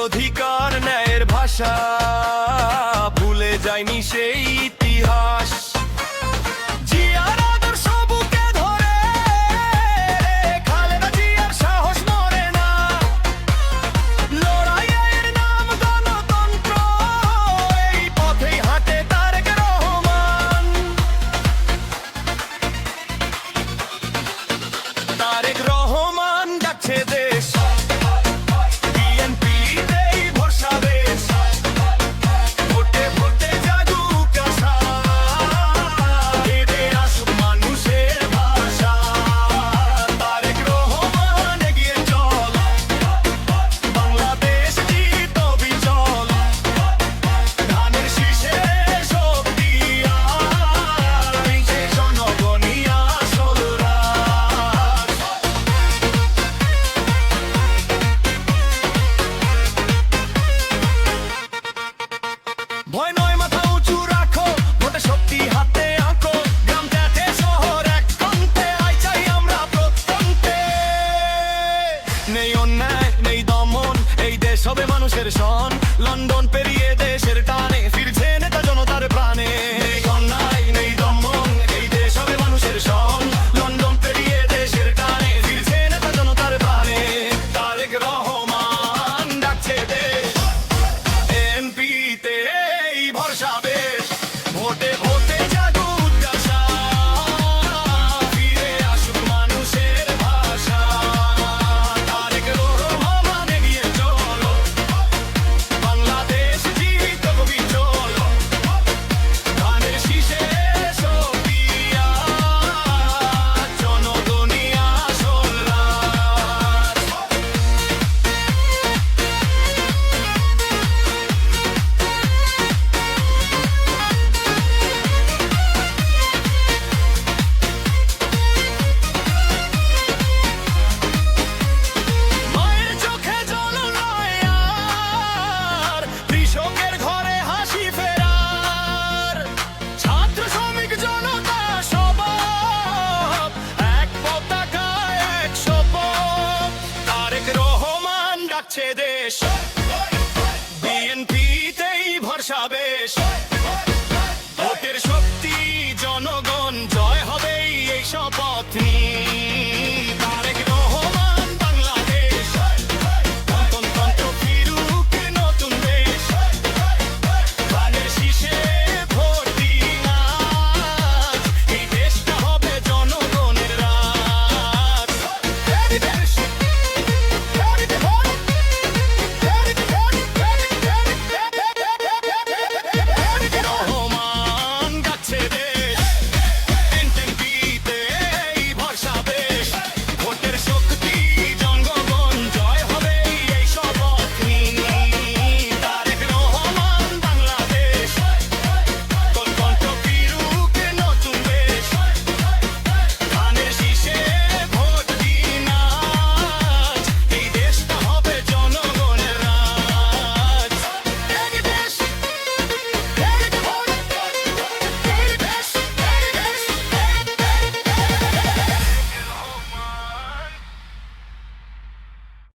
অধিকার ন্যায়ের ভাষা ভুলে যায়নি সেই ভয় নয়, মাথা উঁচু রাখো, ভোটে শক্তি হাতে আঁকো। গ্রাম ত্যাতে শহর এক কন্তে আই চাই আমরা প্রত্যন্তে। নেই অন্যায়, নেই দমন, এই দেশ হবে মানুষের সন। লন্ডন পেরিয়ে দেশের টা ছেদে